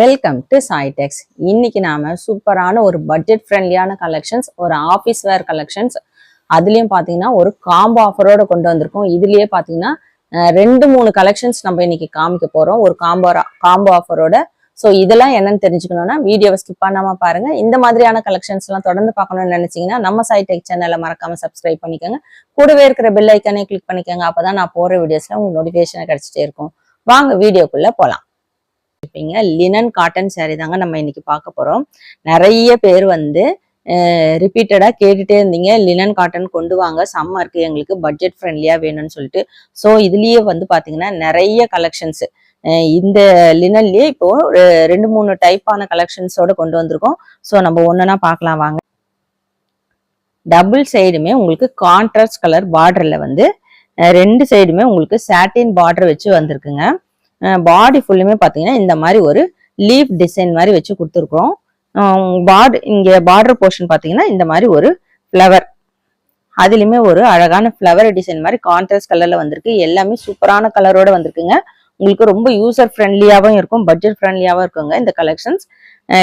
Welcome to சாய்டெக்ஸ் இன்னைக்கு நாம சூப்பரான ஒரு பட்ஜெட் ஃப்ரெண்ட்லியான கலெக்ஷன்ஸ் ஒரு ஆஃபீஸ் வேர் கலெக்ஷன்ஸ் அதுலயும் பாத்தீங்கன்னா ஒரு காம்போ ஆஃபரோட கொண்டு வந்திருக்கோம். இதுலயே பாத்தீங்கன்னா ரெண்டு மூணு கலெக்ஷன்ஸ் நம்ம இன்னைக்கு காமிக்க போறோம். ஒரு காம்போ காம்போ ஆஃபரோட ஸோ இதெல்லாம் என்னன்னு தெரிஞ்சுக்கணும்னா வீடியோவை ஸ்கிப் பண்ணாம பாருங்க. இந்த மாதிரியான கலெக்ஷன்ஸ் எல்லாம் தொடர்ந்து பார்க்கணும்னு நினைச்சீங்கன்னா நம்ம சைடெக் சேனலை மறக்காம சப்ஸ்கிரைப் பண்ணிக்கோங்க. கூடவே இருக்கிற பெல் ஐக்கானே கிளிக் பண்ணிக்கோங்க. அப்பதான் நான் போற வீடியோஸ்ல உங்களுக்கு நோட்டிஃபிகேஷன் கிடைச்சிட்டே இருக்கும். வாங்க வீடியோக்குள்ள போலாம். இருப்பீங்க லினன் காட்டன் சேரீ தாங்க நம்ம இன்னைக்கு பார்க்க போறோம். நிறைய பேர் வந்து ரிப்பீட்டடாக கேட்டுட்டே இருந்தீங்க. லினன் காட்டன் கொண்டு வாங்க. சம்மருக்கு எங்களுக்கு பட்ஜெட் ஃப்ரெண்ட்லியாக வேணும்னு சொல்லிட்டு. ஸோ இதுலேயே வந்து பார்த்தீங்கன்னா நிறைய கலெக்ஷன்ஸ் இந்த லினன்லேயே இப்போ ரெண்டு மூணு டைப்பான கலெக்ஷன்ஸோட கொண்டு வந்திருக்கோம். ஸோ நம்ம ஒன்றுனா பார்க்கலாம். வாங்க. டபுள் சைடுமே உங்களுக்கு கான்ட்ராஸ்ட் கலர் பார்டரில் வந்து ரெண்டு சைடுமே உங்களுக்கு சாட்டின் பார்டர் வச்சு வந்திருக்குங்க. பாடி ஃபுல்லுமே பார்த்தீங்கன்னா இந்த மாதிரி ஒரு லீஃப் டிசைன் மாதிரி வச்சு கொடுத்துருக்குறோம். பார்டு இங்கே பார்டர் போர்ஷன் பார்த்தீங்கன்னா இந்த மாதிரி ஒரு ஃப்ளவர் அதுலேயுமே ஒரு அழகான ஃப்ளவர் டிசைன் மாதிரி கான்ட்ராஸ்ட் கலரில் வந்திருக்கு. எல்லாமே சூப்பரான கலரோட வந்திருக்குங்க. உங்களுக்கு ரொம்ப யூசர் ஃப்ரெண்ட்லியாகவும் இருக்கும் பட்ஜெட் ஃப்ரெண்ட்லியாகவும் இருக்குங்க இந்த கலெக்ஷன்ஸ்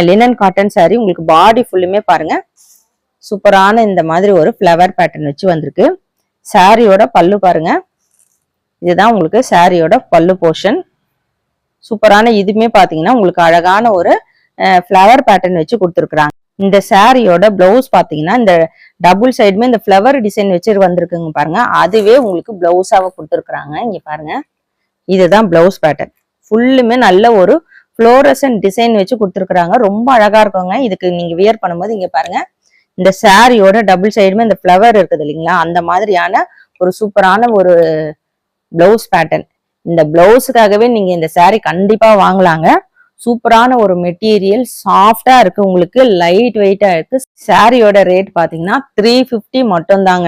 லினன் காட்டன் saree உங்களுக்கு பாடி ஃபுல்லுமே பாருங்க. சூப்பரான இந்த மாதிரி ஒரு ஃப்ளவர் பேட்டர்ன் வச்சு வந்திருக்கு. சாரியோட பல்லு பாருங்க. இதுதான் உங்களுக்கு சாரியோட பல்லு போர்ஷன் சூப்பரான இதுவுமே பாத்தீங்கன்னா உங்களுக்கு அழகான ஒரு ஃப்ளவர் பேட்டர்ன் வச்சு கொடுத்துருக்குறாங்க. இந்த சாரியோட பிளவுஸ் பாத்தீங்கன்னா இந்த டபுள் சைடுமே இந்த ஃப்ளவர் டிசைன் வச்சு வந்திருக்குங்க பாருங்க. அதுவே உங்களுக்கு பிளவுஸாக கொடுத்துருக்குறாங்க. இங்க பாருங்க. இதுதான் பிளவுஸ் பேட்டர்ன் ஃபுல்லுமே நல்ல ஒரு ஃப்ளோரசன் டிசைன் வச்சு கொடுத்துருக்குறாங்க. ரொம்ப அழகா இருக்குங்க. இதுக்கு நீங்க வியர் பண்ணும்போது இங்க பாருங்க. இந்த சாரியோட டபுள் சைடுமே இந்த ஃப்ளவர் இருக்குது இல்லைங்களா? அந்த மாதிரியான ஒரு சூப்பரான ஒரு பிளவுஸ் பேட்டர்ன் இந்த பிளவுஸுக்காகவே நீங்க இந்த சாரீ கண்டிப்பா வாங்கலாங்க. சூப்பரான ஒரு மெட்டீரியல் சாஃப்டா இருக்கு உங்களுக்கு லைட் வெயிட்டா இருக்கு. சாரியோட ரேட் பாத்தீங்கன்னா த்ரீ ஃபிஃப்டி மட்டும் தாங்க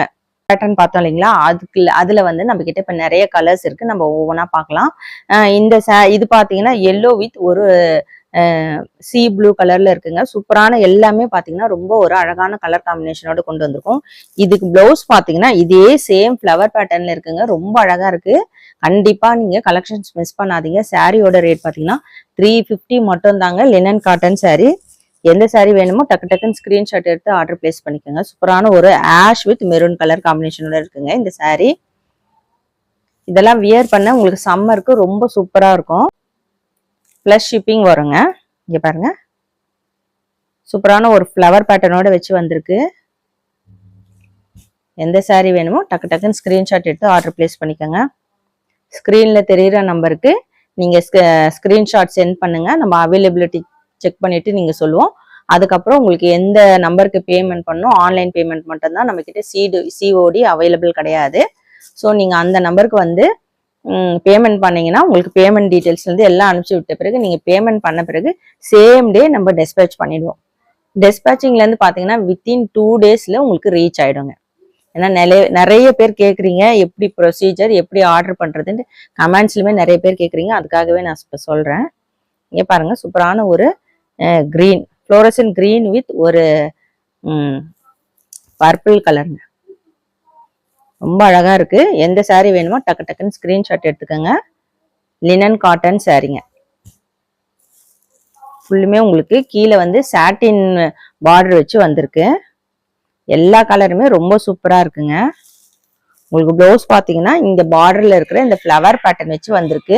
பேட்டர்ன் பார்த்தோம் இல்லைங்களா? அதுக்கு அதுல வந்து நம்ம கிட்ட இப்ப நிறைய கலர்ஸ் இருக்கு. நம்ம ஒவ்வொன்றா பார்க்கலாம். இந்த இது பாத்தீங்கன்னா எல்லோ வித் ஒரு சி ப்ளூ கலர்ல இருக்குங்க. சூப்பரான எல்லாமே பாத்தீங்கன்னா ரொம்ப ஒரு அழகான கலர் காம்பினேஷனோட கொண்டு வந்திருக்கும். இதுக்கு பிளவுஸ் பாத்தீங்கன்னா இதே சேம் ஃப்ளவர் பேட்டர்ன்ல இருக்குங்க. ரொம்ப அழகா இருக்கு. கண்டிப்பா நீங்க கலெக்ஷன்ஸ் மிஸ் பண்ணாதீங்க. சாரியோட ரேட் பாத்தீங்கன்னா த்ரீ ஃபிஃப்டி மட்டும் தாங்க லினன் காட்டன் சாரி எந்த saree வேணுமோ டக்கு டக்குன்னு ஸ்கிரீன்ஷாட் எடுத்து ஆர்டர் பிளேஸ் பண்ணிக்கோங்க. சூப்பரான ஒரு ஆஷ் வித் மெரூன் கலர் காம்பினேஷனோட இருக்குங்க இந்த saree. இதெல்லாம் வியர் பண்ண உங்களுக்கு சம்மருக்கு ரொம்ப சூப்பரா இருக்கும். ப்ளஸ் ஷிப்பிங் வருங்க. இங்கே பாருங்க. சூப்பரான ஒரு ஃப்ளவர் பேட்டர்னோட வச்சு வந்திருக்கு. எந்த சாரீ வேணுமோ டக்கு டக்குன்னு ஸ்க்ரீன்ஷாட் எடுத்து ஆர்டர் பிளேஸ் பண்ணிக்கோங்க. ஸ்க்ரீனில் தெரிகிற நம்பருக்கு நீங்கள் ஸ்க்ரீன்ஷாட் சென்ட் பண்ணுங்கள் நம்ம அவைலபிலிட்டி செக் பண்ணிவிட்டு நீங்கள் சொல்லுவோம். அதுக்கப்புறம் உங்களுக்கு எந்த நம்பருக்கு பேமெண்ட் பண்ணணும் ஆன்லைன் பேமெண்ட் மட்டும்தான் நம்மக்கிட்ட சிடு சிஓடி அவைலபிள் கிடையாது. ஸோ நீங்கள் அந்த நம்பருக்கு வந்து பேமெண்ட் பண்ணீங்கன்னா உங்களுக்கு பேமெண்ட் டீட்டெயில்ஸ் வந்து எல்லாம் அனுப்பிச்சி விட்ட பிறகு நீங்கள் பேமெண்ட் பண்ண பிறகு சேம் டே நம்ம டெஸ்பேச் பண்ணிடுவோம். டெஸ்பேச்சிங்லேருந்து பார்த்தீங்கன்னா வித்தின் டூ டேஸில் உங்களுக்கு ரீச் ஆகிடுங்க ஏன்னா நிறைய நிறைய பேர் கேட்குறீங்க எப்படி ப்ரொசீஜர் எப்படி ஆர்டர் பண்ணுறதுன்ட்டு கமெண்ட்ஸ்லுமே நிறைய பேர் கேட்குறீங்க அதுக்காகவே நான் இப்போ சொல்கிறேன் இங்கே பாருங்க சூப்பரான ஒரு க்ரீன் ஃப்ளோரசன் க்ரீன் வித் ஒரு பர்பிள் கலருங்க ரொம்ப அழகாக இருக்குது எந்த சாரீ வேணுமோ டக்கு டக்குன்னு ஸ்க்ரீன்ஷாட் எடுத்துக்கோங்க. லினன் காட்டன் சாரீங்க ஃபுல்லுமே உங்களுக்கு கீழே வந்து சாட்டின் பார்டர் வச்சு வந்திருக்கு. எல்லா கலருமே ரொம்ப சூப்பராக இருக்குங்க. உங்களுக்கு ப்ளவுஸ் பார்த்தீங்கன்னா இந்த பார்டரில் இருக்கிற இந்த ஃப்ளவர் பேட்டர்ன் வச்சு வந்திருக்கு.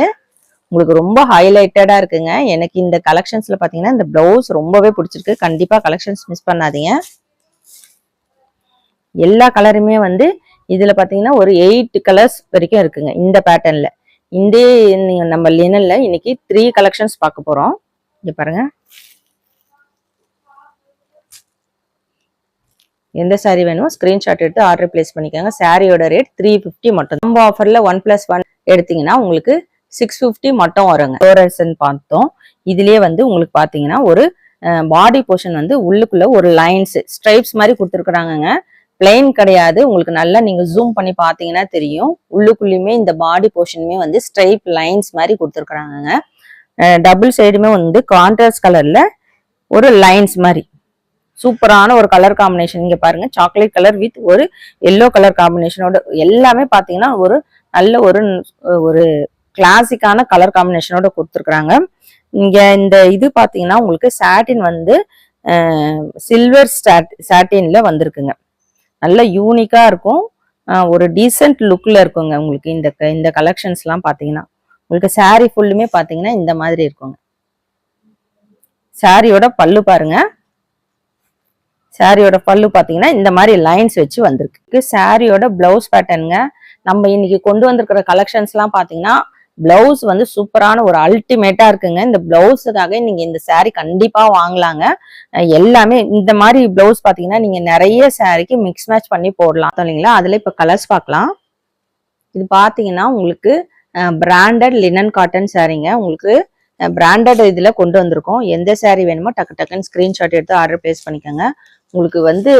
உங்களுக்கு ரொம்ப ஹைலைட்டடாக இருக்குங்க. எனக்கு இந்த கலெக்ஷன்ஸில் பார்த்தீங்கன்னா இந்த ப்ளவுஸ் ரொம்பவே பிடிச்சிருக்கு. கண்டிப்பாக கலெக்ஷன்ஸ் மிஸ் பண்ணாதீங்க. எல்லா கலருமே வந்து இதில் பார்த்தீங்கன்னா ஒரு எயிட் கலர்ஸ் வரைக்கும் இருக்குங்க இந்த பேட்டர்னில் இந்த நம்ம லினனில் இன்னைக்கு த்ரீ கலெக்ஷன்ஸ் பார்க்க போகிறோம் இங்கே பாருங்க. எந்த சாரீ வேணுமோ ஸ்க்ரீன்ஷாட் எடுத்து ஆர்டர் பிளேஸ் பண்ணிக்கோங்க. சாரியோட ரேட் த்ரீ ஃபிஃப்டி மட்டும். நம்ம ஆஃபரில் ஒன் ப்ளஸ் ஒன் எடுத்தீங்கன்னா உங்களுக்கு சிக்ஸ் ஃபிஃப்டி மட்டும் வருங்க. ஃப்ளோரசன் பார்த்தோம். இதுலேயே வந்து உங்களுக்கு பார்த்தீங்கன்னா ஒரு பாடி போர்ஷன் வந்து உள்ளுக்குள்ள ஒரு லைன்ஸ் ஸ்ட்ரைப்ஸ் மாதிரி கொடுத்துருக்குறாங்கங்க. பிளைன் கிடையாது. உங்களுக்கு நல்லா நீங்க ஜூம் பண்ணி பாத்தீங்கன்னா தெரியும். உள்ளுக்குள்ளயுமே இந்த பாடி போர்ஷனுமே வந்து ஸ்ட்ரைப் லைன்ஸ் மாதிரி கொடுத்துருக்குறாங்கங்க. டபுள் சைடுமே வந்து கான்ட்ராஸ்ட் கலர்ல ஒரு லைன்ஸ் மாதிரி. சூப்பரான ஒரு கலர் காம்பினேஷன் இங்க பாருங்க சாக்லேட் கலர் வித் ஒரு எல்லோ கலர் காம்பினேஷனோட எல்லாமே பாத்தீங்கன்னா ஒரு நல்ல ஒரு ஒரு கிளாசிக்கான கலர் காம்பினேஷனோட கொடுத்துருக்குறாங்க. இங்க இந்த இது பாத்தீங்கன்னா உங்களுக்கு சாட்டின் வந்து சில்வர் சாட்டின்ல வந்திருக்குங்க. நல்ல யூனிக்கா இருக்கும். ஒரு டீசென்ட் லுக்ல இருக்குங்க உங்களுக்கு இந்த க- இந்த கலெக்ஷன்ஸ்லாம் பார்த்தீங்கன்னா பாத்தீங்கன்னா. உங்களுக்கு சாரீ ஃபுல்லுமே பாத்தீங்கன்னா இந்த மாதிரி இருக்குங்க. சாரியோட பல்லு பாருங்க. சாரியோட பல்லு பாத்தீங்கன்னா இந்த மாதிரி லைன்ஸ் வச்சு வந்திருக்கு. சாரியோட பிளவுஸ் பேட்டர்னுங்க நம்ம இன்னைக்கு கொண்டு வந்திருக்கிற கலெக்ஷன்ஸ்லாம் பார்த்தீங்கன்னா பாத்தீங்கன்னா பிளவுஸ் வந்து சூப்பரான ஒரு அல்டிமேட்டா இருக்குங்க. இந்த பிளவுஸுக்காக நீங்க இந்த சாரீ கண்டிப்பா வாங்கலாங்க. எல்லாமே இந்த மாதிரி பிளவுஸ் பாத்தீங்கன்னா நீங்க நிறைய சாரிக்கு மிக்ஸ் மேட்ச் பண்ணி போடலாம். இல்லைங்களா? அதுல இப்ப கலர்ஸ் பார்க்கலாம். இது பாத்தீங்கன்னா உங்களுக்கு பிராண்டட் லினன் காட்டன் சாரீங்க உங்களுக்கு பிராண்டட் இதுல கொண்டு வந்திருக்கோம். எந்த saree வேணுமோ டக்கு டக்குன்னு ஸ்கிரீன்ஷாட் எடுத்து ஆர்டர் பிளேஸ் பண்ணிக்கோங்க. உங்களுக்கு வந்து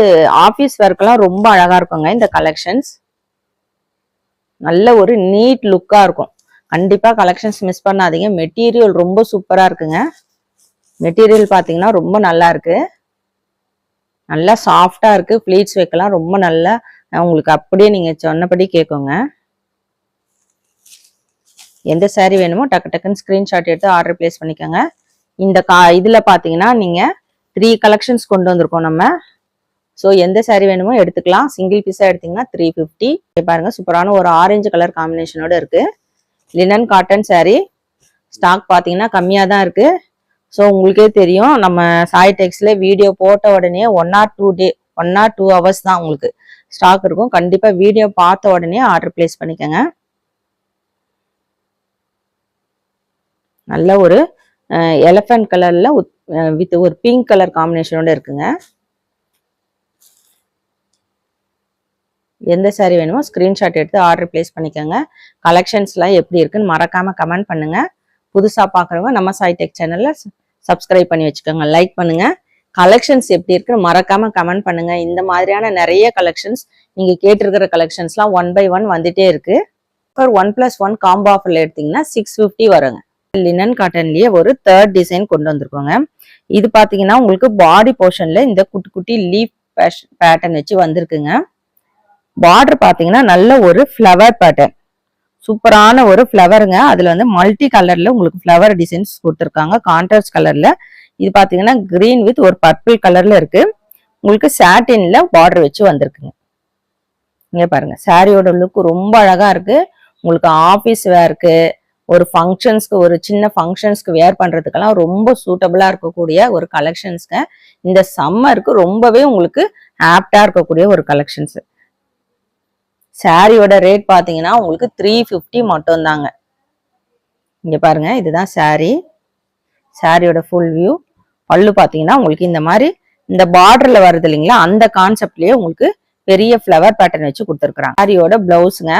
ஆபீஸ் ஒர்க்லாம் ரொம்ப அழகா இருக்குங்க இந்த கலெக்ஷன்ஸ் நல்ல ஒரு நீட் லுக்கா இருக்கும். கண்டிப்பாக கலெக்ஷன்ஸ் மிஸ் பண்ணாதீங்க. மெட்டீரியல் ரொம்ப சூப்பராக இருக்குங்க. மெட்டீரியல் பார்த்தீங்கன்னா ரொம்ப நல்லா இருக்கு. நல்லா சாஃப்டாக இருக்கு. ப்ளீட்ஸ் வைக்கலாம். ரொம்ப நல்லா உங்களுக்கு அப்படியே நீங்கள் சொன்னபடி கேட்குங்க எந்த சாரீ வேணுமோ டக்கு டக்குன்னு ஸ்க்ரீன்ஷாட் எடுத்து ஆர்டர் பிளேஸ் பண்ணிக்கோங்க. இந்த கா இதில் பார்த்தீங்கன்னா நீங்கள் த்ரீ கலெக்ஷன்ஸ் கொண்டு வந்திருக்கோம் நம்ம. ஸோ எந்த சாரீ வேணுமோ எடுத்துக்கலாம். சிங்கிள் பீஸாக எடுத்தீங்கன்னா த்ரீ ஃபிஃப்டி பாருங்கள் சூப்பரான ஒரு ஆரஞ்சு கலர் காம்பினேஷனோட இருக்குது லினன் காட்டன் சாரீ ஸ்டாக் பார்த்தீங்கன்னா கம்மியாக தான் இருக்குது ஸோ உங்களுக்கே தெரியும் நம்ம சாய் டெக்ஸில் வீடியோ போட்ட உடனே one or two day one or two hours தான் உங்களுக்கு ஸ்டாக் இருக்கும். கண்டிப்பாக வீடியோ பார்த்த உடனே ஆர்டர் பிளேஸ் பண்ணிக்கோங்க. நல்ல ஒரு எலஃபண்ட் கலரில் வித் ஒரு பிங்க் கலர் காம்பினேஷனோட இருக்குங்க. எந்த சாரீ வேணுமோ ஸ்க்ரீன்ஷாட் எடுத்து ஆர்டர் பிளேஸ் பண்ணிக்கோங்க. கலெக்ஷன்ஸ்லாம் எப்படி இருக்குன்னு மறக்காமல் கமெண்ட் பண்ணுங்க. புதுசாக பார்க்குறவங்க நம்ம சாய் டெக் சேனலில் சப்ஸ்கிரைப் பண்ணி வச்சுக்கோங்க. லைக் பண்ணுங்கள் கலெக்ஷன்ஸ் எப்படி இருக்குன்னு மறக்காமல் கமெண்ட் பண்ணுங்க. இந்த மாதிரியான நிறைய கலெக்ஷன்ஸ் நீங்கள் கேட்டிருக்கிற கலெக்ஷன்ஸ்லாம் ஒன் பை ஒன் வந்துட்டே இருக்கு. ஒன் ப்ளஸ் ஒன் காம்போ ஆஃபரில் எடுத்தீங்கன்னா சிக்ஸ் ஃபிஃப்டி வருங்க. லினன் காட்டன்லயே ஒரு தேர்ட் டிசைன் கொண்டு வந்திருக்கோங்க. இது பார்த்தீங்கன்னா உங்களுக்கு பாடி போர்ஷனில் இந்த குட்டி குட்டி லீஃப் பேட்டர்ன் வச்சு வந்திருக்குங்க. பார்டர் பார்த்தீங்கன்னா நல்ல ஒரு ஃப்ளவர் பேட்டர்ன் சூப்பரான ஒரு ஃப்ளவருங்க அதில் வந்து மல்டி கலரில் உங்களுக்கு ஃப்ளவர் டிசைன்ஸ் கொடுத்துருக்காங்க. கான்ட்ராஸ்ட் கலரில் இது பார்த்தீங்கன்னா க்ரீன் வித் ஒரு பர்பிள் கலரில் இருக்குது உங்களுக்கு சாட்டினில் பார்டர் வச்சு வந்திருக்குங்க. இங்கே பாருங்க. சாரியோட லுக் ரொம்ப அழகாக இருக்குது உங்களுக்கு ஆஃபீஸ் வேர்க்கு ஒரு ஃபங்க்ஷன்ஸ்க்கு ஒரு சின்ன ஃபங்க்ஷன்ஸ்க்கு வேர் பண்ணுறதுக்கெல்லாம் ரொம்ப சூட்டபுளாக இருக்கக்கூடிய ஒரு கலெக்ஷன்ஸ்ங்க இந்த சம்மருக்கு ரொம்பவே உங்களுக்கு ஆப்டாக இருக்கக்கூடிய ஒரு கலெக்ஷன்ஸு சாரியோட ரேட் பார்த்தீங்கன்னா உங்களுக்கு த்ரீ ஃபிஃப்டி மட்டும் தாங்க இங்கே பாருங்க இதுதான் சாரி சாரியோட ஃபுல் வியூ பல்லு பார்த்தீங்கன்னா உங்களுக்கு இந்த மாதிரி இந்த பார்டர்ல வருது இல்லைங்களா அந்த கான்செப்ட்லயே உங்களுக்கு பெரிய ஃப்ளவர் பேட்டர்ன் வச்சு கொடுத்துருக்குறாங்க. சாரியோட பிளவுஸுங்க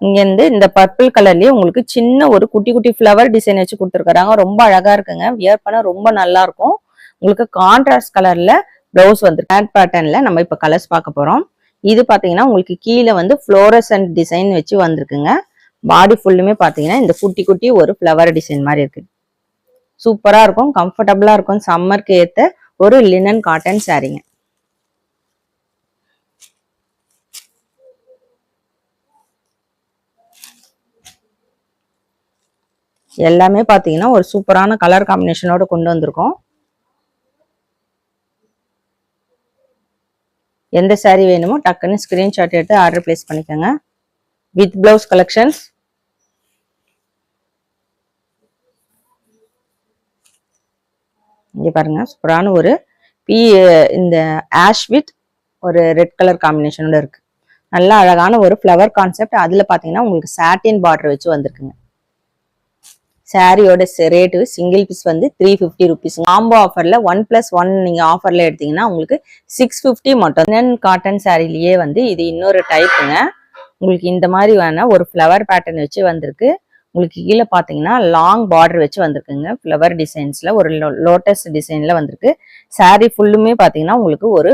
இங்கேருந்து இந்த பர்பிள் கலர்லயே உங்களுக்கு சின்ன ஒரு குட்டி குட்டி ஃப்ளவர் டிசைன் வச்சு கொடுத்துருக்குறாங்க. ரொம்ப அழகா இருக்குங்க. வியர் பண்ண ரொம்ப நல்லா இருக்கும். உங்களுக்கு கான்ட்ராஸ்ட் கலர்ல பிளவுஸ் வந்து ஹேண்ட் பேட்டர்ன்ல நம்ம இப்ப கலர்ஸ் பார்க்க போறோம். இது பார்த்தீங்கன்னா உங்களுக்கு கீழே வந்து ஃப்ளோரசன்ட் டிசைன் வச்சு வந்திருக்குங்க. பாடி ஃபுல்லுமே பார்த்தீங்கன்னா இந்த குட்டி குட்டி ஒரு ஃப்ளவர் டிசைன் மாதிரி இருக்கு. சூப்பராக இருக்கும் கம்ஃபர்டபுளாக இருக்கும். சம்மருக்கு ஏற்ற ஒரு லினன் காட்டன் சாரீங்க எல்லாமே பார்த்தீங்கன்னா ஒரு சூப்பரான கலர் காம்பினேஷனோட கொண்டு வந்திருக்கோம். எந்த சாரீ வேணுமோ டக்குன்னு ஸ்கிரீன்ஷாட் எடுத்து ஆர்டர் பிளேஸ் பண்ணிக்கோங்க. வித் பிளவுஸ் கலெக்ஷன்ஸ் இங்கே பாருங்க சூப்பரான ஒரு பி இந்த ஆஷ் வித் ஒரு ரெட் கலர் காம்பினேஷனோட இருக்கு. நல்லா அழகான ஒரு ஃப்ளவர் கான்செப்ட் அதில் பார்த்தீங்கன்னா உங்களுக்கு சாட்டின் பார்டர் வச்சு வந்திருக்குங்க. சாரியோட ரேட்டு சிங்கிள் பீஸ் வந்து த்ரீ ஃபிஃப்டி ருபீஸ் காம்போ ஆஃபரில் ஒன் ப்ளஸ் ஒன் நீங்கள் ஆஃபரில் எடுத்தீங்கன்னா உங்களுக்கு சிக்ஸ் ஃபிஃப்டி மட்டும். தென் காட்டன் சாரிலேயே வந்து இது இன்னொரு டைப்புங்க உங்களுக்கு இந்த மாதிரி வேணா ஒரு ஃப்ளவர் பேட்டர்ன் வச்சு வந்திருக்கு. உங்களுக்கு கீழே பார்த்தீங்கன்னா லாங் பார்டர் வச்சு வந்திருக்குங்க. ஃப்ளவர் டிசைன்ஸில் ஒரு லோட்டஸ் டிசைனில் வந்திருக்கு. saree ஃபுல்லுமே பார்த்தீங்கன்னா உங்களுக்கு ஒரு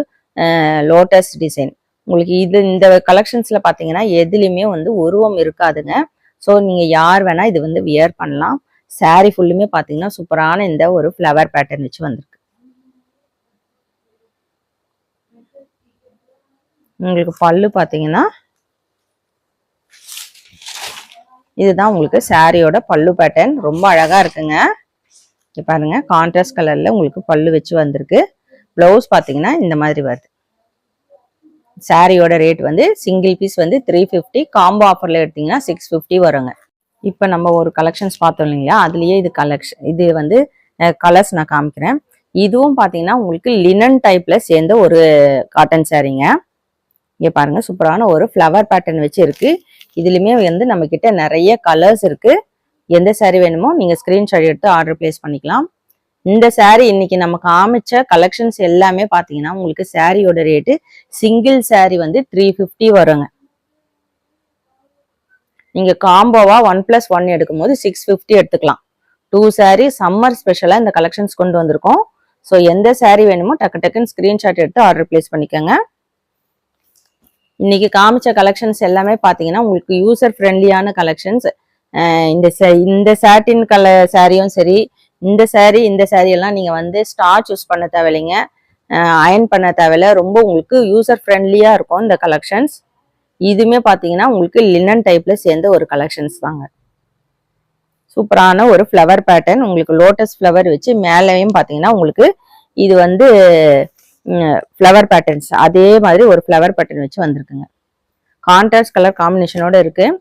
லோட்டஸ் டிசைன் உங்களுக்கு இது இந்த கலெக்ஷன்ஸில் பார்த்தீங்கன்னா எதுலேயுமே வந்து உருவம் இருக்காதுங்க. ஸோ நீங்கள் யார் வேணால் இது வந்து வியர் பண்ணலாம். Saree ஃபுல்லுமே பார்த்தீங்கன்னா சூப்பரான இந்த ஒரு ஃப்ளவர் பேட்டர்ன் வச்சு வந்திருக்கு. உங்களுக்கு பல்லு பார்த்தீங்கன்னா இதுதான் உங்களுக்கு சாரியோட பல்லு பேட்டர்ன் ரொம்ப அழகாக இருக்குங்க. பாருங்க கான்ட்ராஸ்ட் கலரில் உங்களுக்கு பல்லு வச்சு வந்திருக்கு. ப்ளவுஸ் பார்த்தீங்கன்னா இந்த மாதிரி வருது. சாரியோட ரேட் வந்து சிங்கிள் பீஸ் வந்து த்ரீ ஃபிஃப்டி காம்போ ஆஃபரில் எடுத்தீங்கன்னா சிக்ஸ் ஃபிஃப்டி வருங்க. இப்போ நம்ம ஒரு கலெக்ஷன்ஸ் பார்த்தோம் இல்லைங்களா? அதுலேயே இது கலெக்ஷன் இது வந்து கலர்ஸ் நான் காமிக்கிறேன். இதுவும் பார்த்தீங்கன்னா உங்களுக்கு லினன் டைப்பில் சேர்ந்த ஒரு காட்டன் சாரீங்க இங்கே பாருங்க சூப்பரான ஒரு ஃப்ளவர் பேட்டர்ன் வச்சு இருக்குது இதுலயுமே வந்து நம்மக்கிட்ட நிறைய கலர்ஸ் இருக்குது எந்த சாரீ வேணுமோ நீங்கள் ஸ்க்ரீன்ஷாட் எடுத்து ஆர்டர் பிளேஸ் பண்ணிக்கலாம். இந்த saree இன்னைக்கு நம்ம காமிச்ச கலெக்ஷன்ஸ் எல்லாமே பார்த்தீங்கன்னா உங்களுக்கு சாரியோட ரேட்டு சிங்கிள் saree வந்து த்ரீ ஃபிஃப்டி வருங்க. நீங்க காம்போவா ஒன் பிளஸ் ஒன் எடுக்கும் போது சிக்ஸ் ஃபிஃப்டி எடுத்துக்கலாம். டூ saree சம்மர் ஸ்பெஷலாக இந்த கலெக்ஷன்ஸ் கொண்டு வந்திருக்கோம். ஸோ எந்த saree வேணுமோ டக்கு டக்குன்னு ஸ்கிரீன்ஷாட் எடுத்து ஆர்டர் பிளேஸ் பண்ணிக்கோங்க. இன்னைக்கு காமிச்ச கலெக்ஷன்ஸ் எல்லாமே பார்த்தீங்கன்னா உங்களுக்கு யூசர் ஃப்ரெண்ட்லியான கலெக்ஷன்ஸ் இந்த இந்த சாட்டின் கலர் சாரியும் சரி இந்த சேரீ இந்த சேரீயெல்லாம் எல்லாம் வந்து ஸ்டார்ச் யூஸ் பண்ண தேவையில்லைங்க. அயன் பண்ண தேவையில்ல. ரொம்ப உங்களுக்கு யூசர் ஃப்ரெண்ட்லியாக இருக்கும் இந்த கலெக்ஷன்ஸ் இதுவுமே பார்த்தீங்கன்னா உங்களுக்கு லினன் டைப்பில் சேர்ந்த ஒரு கலெக்ஷன்ஸ் தாங்க. சூப்பரான ஒரு ஃப்ளவர் பேட்டர்ன் உங்களுக்கு லோட்டஸ் ஃப்ளவர் வச்சு மேலேயும் பார்த்தீங்கன்னா உங்களுக்கு இது வந்து ஃப்ளவர் பேட்டர்ன்ஸ் அதே மாதிரி ஒரு ஃப்ளவர் பேட்டர்ன் வச்சு வந்திருக்குங்க. கான்ட்ராஸ்ட் கலர் காம்பினேஷனோட இருக்குது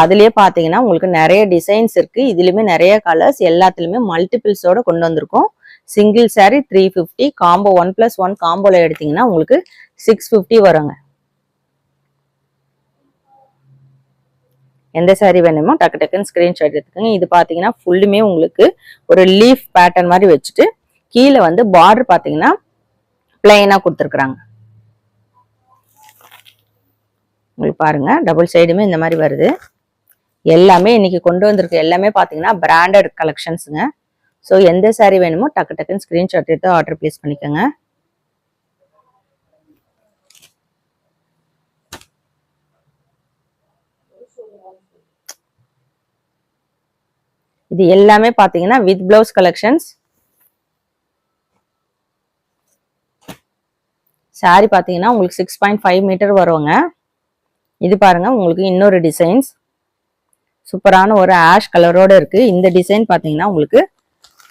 அதுலயே பாத்தீங்கன்னா உங்களுக்கு நிறைய டிசைன்ஸ் இருக்கு. இதுலயுமே நிறைய கலர்ஸ் எல்லாத்துலயுமே மல்டிபிள்ஸோட கொண்டு வந்திருக்கோம். Single saree three fifty combo one plus one காம்போல எடுத்தீங்கன்னா உங்களுக்கு சிக்ஸ் ஃபிஃப்டி வருங்க. எந்த saree வேணுமோ டக்கு டக்குன்னு ஸ்கிரீன்ஷாட் எடுத்துக்கோங்க. இது பாத்தீங்கன்னா ஃபுல்லுமே உங்களுக்கு ஒரு லீஃப் பேட்டர்ன் மாதிரி வச்சுட்டு கீழே வந்து பார்டர் பாத்தீங்கன்னா பிளைனா கொடுத்துருக்குறாங்க. உங்களுக்கு பாருங்க டபுள் சைடுமே இந்த மாதிரி வருது. எல்லாமே இன்னைக்கு கொண்டு வந்திருக்கு. எல்லாமே பார்த்தீங்கன்னா பிராண்டட் கலெக்ஷன்ஸுங்க ஸோ எந்த சாரீ வேணுமோ டக்கு டக்குன்னு ஸ்க்ரீன்ஷாட் எடுத்து ஆர்டர் பிளேஸ் பண்ணிக்கோங்க. இது எல்லாமே பார்த்தீங்கன்னா வித் பிளவுஸ் கலெக்ஷன்ஸ் சாரி பார்த்தீங்கன்னா உங்களுக்கு சிக்ஸ் பாயிண்ட் ஃபைவ் மீட்டர் வருங்க. இது பாருங்க உங்களுக்கு இன்னொரு டிசைன்ஸ் சூப்பரான ஒரு ஆஷ் கலரோட இருக்கு. இந்த டிசைன் பார்த்தீங்கன்னா உங்களுக்கு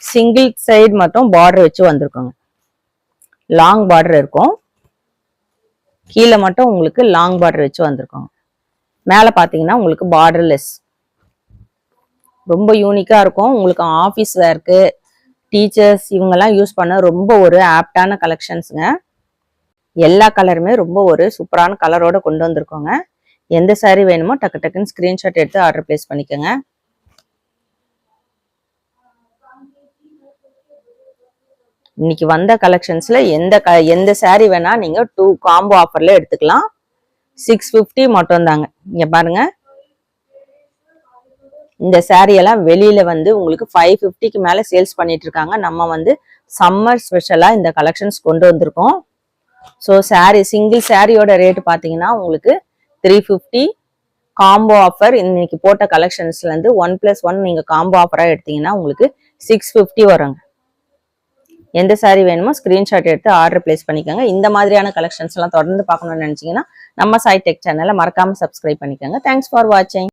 சிங்கிள் சைடு மட்டும் பார்டர் வச்சு வந்திருக்கோங்க. லாங் பார்டர் இருக்கும். கீழே மட்டும் உங்களுக்கு லாங் பார்டர் வச்சு வந்திருக்கோங்க. மேலே பார்த்தீங்கன்னா உங்களுக்கு பார்டர்லெஸ் ரொம்ப யூனிக்காக இருக்கும். உங்களுக்கு ஆஃபீஸ் வேர்க்கு டீச்சர்ஸ் இவங்கெல்லாம் யூஸ் பண்ண ரொம்ப ஒரு ஆப்டான கலெக்ஷன்ஸுங்க எல்லா கலருமே ரொம்ப ஒரு சூப்பரான கலரோட கொண்டு வந்திருக்கோங்க. எந்த சாரீ வேணுமோ டக்கு டக்குன்னு ஸ்கிரீன்ஷாட் எடுத்து ஆர்டர் பிளேஸ் பண்ணிக்கோங்க. இன்னைக்கு வந்த கலெக்ஷன்ஸ்ல எந்த க எந்த சாரீ வேணா நீங்க டூ காம்போ ஆஃபர்ல எடுத்துக்கலாம். சிக்ஸ் ஃபிஃப்டி மட்டும் தாங்க இங்க பாருங்க. இந்த சாரியெல்லாம் வெளியில் வெளியில வந்து உங்களுக்கு ஃபைவ் ஃபிஃப்டிக்கு மேல சேல்ஸ் பண்ணிட்டு இருக்காங்க. நம்ம வந்து சம்மர் ஸ்பெஷலா இந்த கலெக்ஷன்ஸ் கொண்டு வந்திருக்கோம். ஸோ சாரீ சிங்கிள் சாரியோட ரேட் பார்த்தீங்கன்னா உங்களுக்கு த்ரீ ஃபிஃப்டி காம்போ ஆஃபர் இன்னைக்கு போட்ட கலெக்ஷன்ஸ்லேருந்து ஒன் ப்ளஸ் ஒன் நீங்கள் காம்போ ஆஃபராக எடுத்தீங்கன்னா உங்களுக்கு சிக்ஸ் ஃபிஃப்டி வருங்க. எந்த சாரீ வேணுமோ ஸ்க்ரீன்ஷாட் எடுத்து ஆர்டர் பிளேஸ் பண்ணிக்கோங்க. இந்த மாதிரியான கலெக்ஷன்ஸ்லாம் தொடர்ந்து பார்க்கணும்னு நினச்சிங்கன்னா நம்ம சாய் டெக் சேனலை மறக்காமல் சப்ஸ்கிரைப் பண்ணிக்கோங்க. தேங்க்ஸ் ஃபார் வாட்சிங்